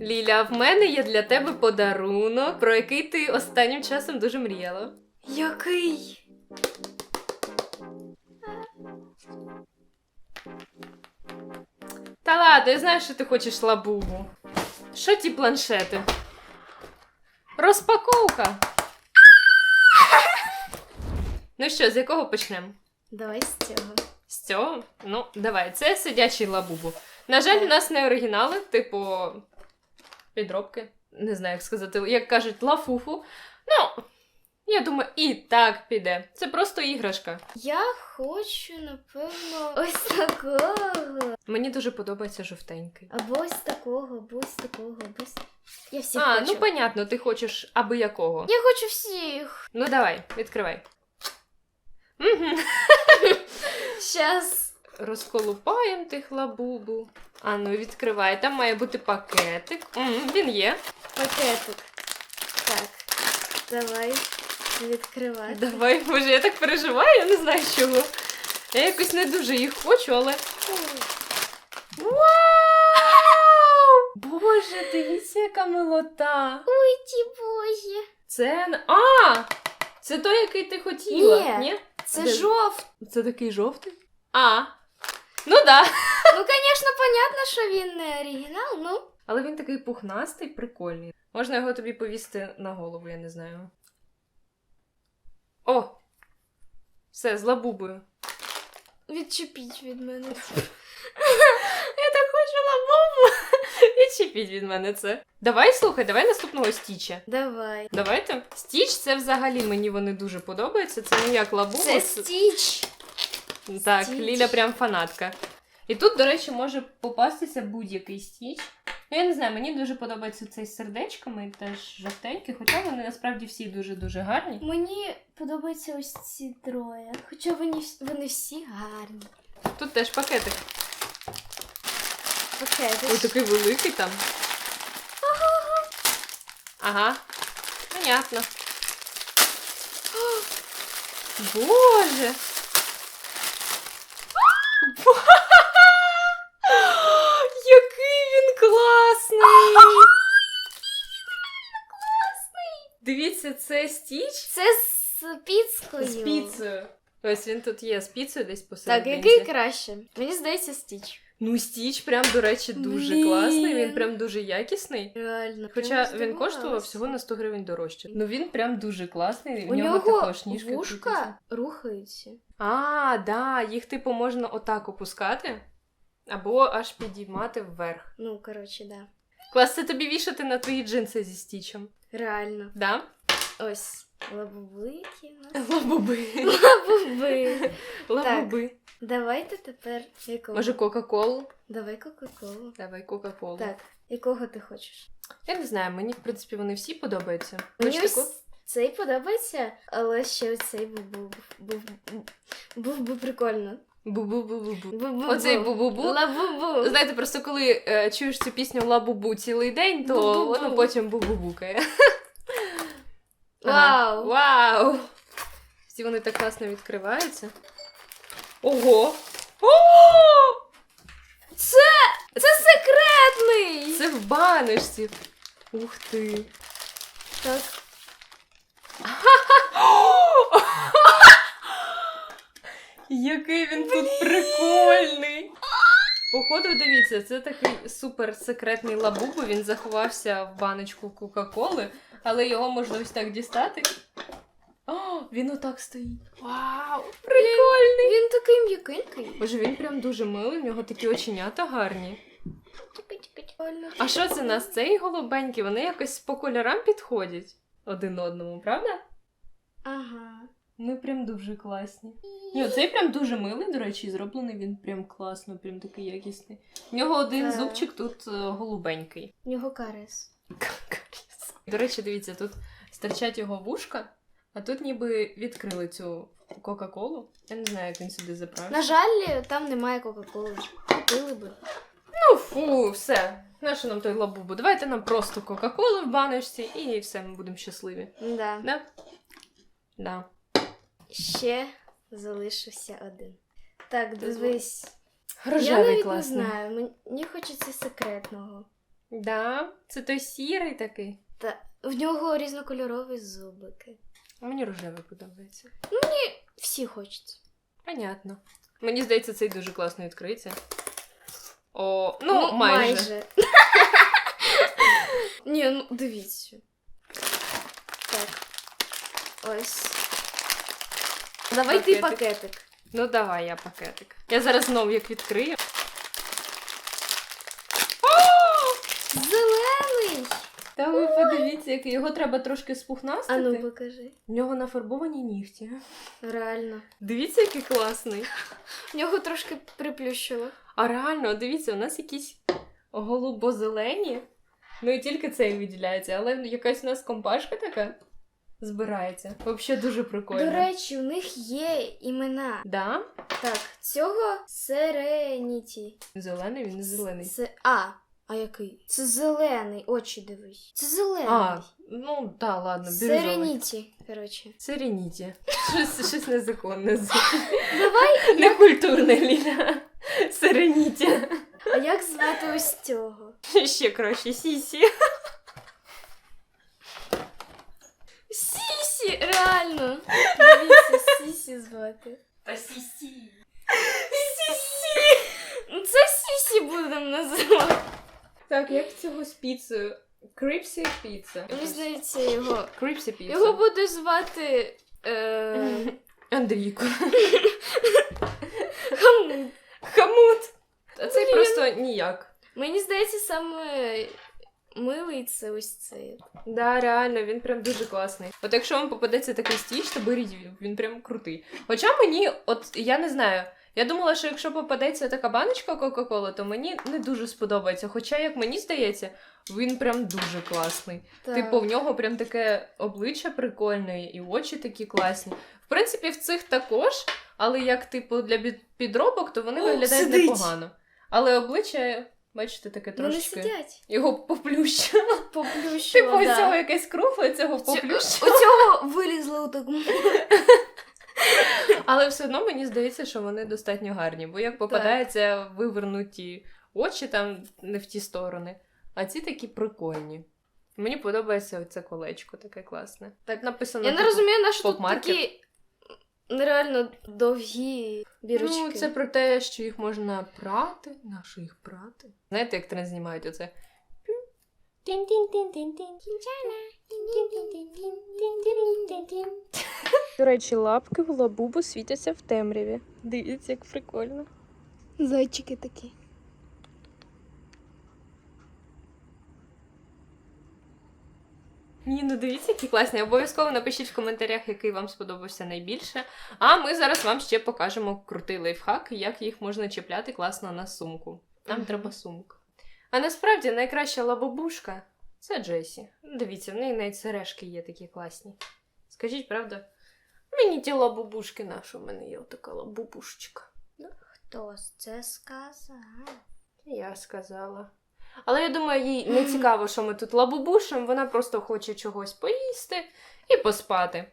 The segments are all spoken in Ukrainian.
Ліля, в мене є для тебе подарунок, про який ти останнім часом дуже мріяла. Який? Та ладно, я знаю, що ти хочеш лабубу. Що ті планшети? Розпаковка. ну що, з якого почнемо? Давай з цього. З цього? Ну, давай, це сидячий лабубу. На жаль, у нас не оригінали, типу підробки. Не знаю, як сказати, як кажуть, лафуфу. Ну, я думаю, і так піде. Це просто іграшка. Я хочу, напевно, ось такого. Мені дуже подобається жовтенький. Або ось такого, або ось такого, або ось... Я всіх а, хочу. ну понятно, ти хочеш аби якого. Я хочу всіх. Ну давай, відкривай. Угу. Щас. Розколупаємо тих лабубу. А ну відкривай. Там має бути пакетик. М, він є. Пакетик. Так. Давай відкривати. Давай, може, я так переживаю, я не знаю чого. Я якось не дуже їх хочу, але. Вау! Боже, дивіться, яка милота. Ой, ті боже. Це. А! Це той, який ти хотіла. Ні. Це жовт. Це такий жовтий? А. Ну да. Ну, звісно, понятно, що він не оригінал, ну. Але він такий пухнастий, прикольний. Можна його тобі повісти на голову, я не знаю. О! Все, з лабубою. Відчепіть від мене. Я так хочу лабубу. Відчепіть від мене це. Давай, слухай, давай наступного стіча. Давай. Давайте. Стіч це взагалі мені вони дуже подобаються. Це не як лабуба. Це стіч. Так, Стіч. Ліля прям фанатка. І тут, до речі, може попастися будь-який стіч. Ну, я не знаю, мені дуже подобається цей з сердечками, теж жовтенький, хоча вони насправді всі дуже-дуже гарні. Мені подобаються ось ці троє. Хоча вони, вони всі гарні. Тут теж пакетик. Окей, Ой, такий великий там. Ага. Понятно. Боже. Бо- Який він класний! Дивіться, це стіч Це з піцкою. з піцею. Ось він тут є з піцею десь Так, який краще? Мені здається, стіч. Ну, стіч прям, до речі, дуже Блін. класний, він прям дуже якісний. Реально. Хоча прям він здивувалась. коштував всього на 100 гривень дорожче. Ну він прям дуже класний. У в нього, нього також ніжки крутяться. вушка рухаються. А, да, їх типу можна отак опускати, або аж підіймати вверх. Ну, коротше, да. Клас, це тобі вішати на твої джинси зі стічем. Реально. Да? Ось. Лабубики. Лабуби. Лабуби. Лабуби. Давайте тепер якого? Може, Кока-Колу? Давай Кока-Колу. Давай Кока-Колу. Так, якого ти хочеш? Я не знаю, мені, в принципі, вони всі подобаються. Мені таку? ось цей подобається, але ще цей був був був був би прикольно. Бу-бу-бу-бу-бу. Бу-бу-бу. Оцей бу-бу-бу. Знаєте, просто коли е, чуєш цю пісню Лабубу цілий день, то Бу-бу-бу. воно потім бу-бу-букає. Вау! Вау! Всі вони так класно відкриваються. Ого! О! Це це секретний! Це в баночці. Ух ти. Так. Який він тут прикольний! Походу, дивіться, це такий супер секретний лабубу. Він заховався в баночку Кока-Коли, але його можна ось так дістати. О, він отак стоїть. Вау! Прикольний! Він такий м'якенький. Боже, він прям дуже милий, в нього такі оченята гарні. А що це у нас? Цей голубенький? Вони якось по кольорам підходять один одному, правда? Ага. Ми прям дуже класні. Ні, цей прям дуже милий, до речі, зроблений він прям класно, прям такий якісний. У нього один зубчик тут е, голубенький. В нього карес. До речі, дивіться, тут стирчать його вушка, а тут ніби відкрили цю Кока-Колу. Я не знаю, як він сюди заправився. На жаль, там немає Кока-Коли. Купили би. Ну фу, все. Нащо нам той лабубу? Давайте нам просто Кока-Колу в баночці і все, ми будемо щасливі. Да. Да? Да. Ще залишився один. Так, дивись. Я Рожевий навіть класний. не знаю. Мені хочеться секретного. Да, це той сірий такий. Та в нього різнокольорові зубики. Мені рожевий подобається. Мені Всі хочуть. Понятно. Мені здається, цей дуже класно відкриється. О, ну, майже. Ні, ну дивіться. Так. Ось. Давай ти Пакетик. Ну давай, я пакетик. Я зараз знову як відкрию. Зелений! Та ви подивіться, як його треба трошки А спухнастити. ну покажи. В нього нафарбовані нігті. Реально. Дивіться, який класний. В нього трошки приплющило. А реально, дивіться, у нас якісь голубо-зелені. Ну і тільки цей виділяється, але якась у нас компашка така збирається. Взагалі дуже прикольно. До речі, у них є імена. Да? Так, цього Сереніті. Зелений, він не зелений. Це. А, а який? Це зелений, очі дивись. Це зелений. А, ну да, ладно, бірюзовий. Сереніті, коротше. Сиреніті. Щось, щось незаконне. Давай, Некультурне, Ліля. Сиреніті. а як звати ось цього? Ще краще сісі. Сісі, реально. Дивіться, Сісі звати. Та сісі. Сісі! Це Сісі будемо називати. Так, як цього з піцею? Крипсі піца. Мені здається, його. Крипсі піца. Його буде звати. Е... Андрійко. Хамут. Хамут. А Блін. просто ніяк. Мені здається, саме милий це ось цей. Да, реально, він прям дуже класний. От якщо вам попадеться такий стіч, то беріть він, прям крутий. Хоча мені, от я не знаю, я думала, що якщо попадеться така баночка Кока-Кола, то мені не дуже сподобається. Хоча, як мені здається, він прям дуже класний. Типу, в нього прям таке обличчя прикольне, і очі такі класні. В принципі, в цих також, але як, типу, для підробок, то вони О, виглядають сидить. непогано. Але обличчя, бачите, таке трошки. Вони сидять. Його поплющило. Поплющило, Типу, да. цього якесь кругле, цього поплющило. У цього вилізло у такому. Але все одно мені здається, що вони достатньо гарні, бо як попадаються вивернуті очі там не в ті сторони, а ці такі прикольні. Мені подобається оце колечко таке класне. Так написано. Я не типу, розумію, на що тут такі нереально довгі бірочки. Ну, це про те, що їх можна прати. На що їх прати? Знаєте, як тренд знімають оце? До речі, лапки в лабубу світяться в темряві. Дивіться, як прикольно. Зайчики такі. Ні, ну дивіться, які класні. Обов'язково напишіть в коментарях, який вам сподобався найбільше. А ми зараз вам ще покажемо крутий лайфхак, як їх можна чіпляти класно на сумку. Нам треба сумка. А насправді найкраща лабобушка це Джесі. Дивіться, в неї навіть сережки є такі класні. Скажіть, правда? Мені ті лабобушки наші, в мене є така лабобушечка. Хто це сказав? Я сказала. Але я думаю, їй не цікаво, що ми тут лабубушимо, вона просто хоче чогось поїсти і поспати.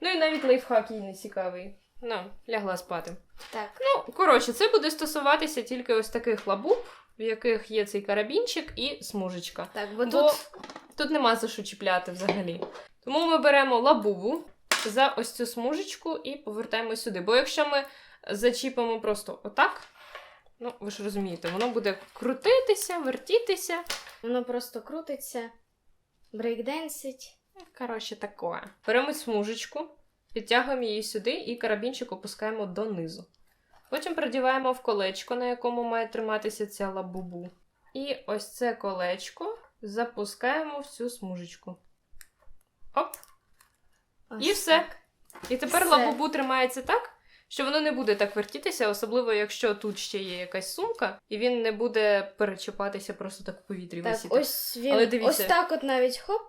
Ну і навіть лайфхак їй не цікавий. Ну, лягла спати. Так. Ну, коротше, це буде стосуватися тільки ось таких лабуб, в яких є цей карабінчик і смужечка. Так, бо Бо тут тут нема за що чіпляти взагалі. Тому ми беремо лабубу за ось цю смужечку і повертаємо сюди. Бо якщо ми зачіпимо просто отак, ну ви ж розумієте, воно буде крутитися, вертітися. воно просто крутиться, брейкденсить. Коротше, таке. Беремо смужечку, підтягуємо її сюди і карабінчик опускаємо донизу. Потім продіваємо в колечко, на якому має триматися ця лабубу. І ось це колечко запускаємо в цю смужечку. Оп! Ось І все. так. І тепер Все. лабубу тримається так, що воно не буде так вертітися, особливо якщо тут ще є якась сумка, і він не буде перечіпатися просто так в повітрі Так, висіти. ось він Але дивіться. ось так от навіть хоп,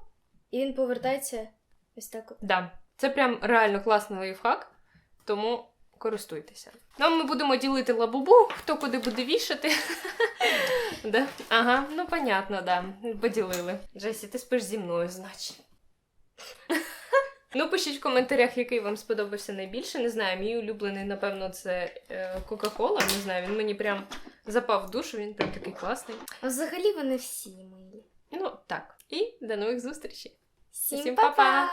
і він повертається ось так от. Да, це прям реально класний лайфхак, тому користуйтеся. Ну, а ми будемо ділити лабубу, хто куди буде вішати. да? Ага, ну понятно, да. Поділили. Джесі, ти спиш зі мною, значить. Ну, пишіть в коментарях, який вам сподобався найбільше. Не знаю, мій улюблений, напевно, це е, Кока-Кола. Не знаю, він мені прям запав в душу, він прям такий класний. А взагалі вони всі милі. Ну, так. І до нових зустрічей. Всім па-па!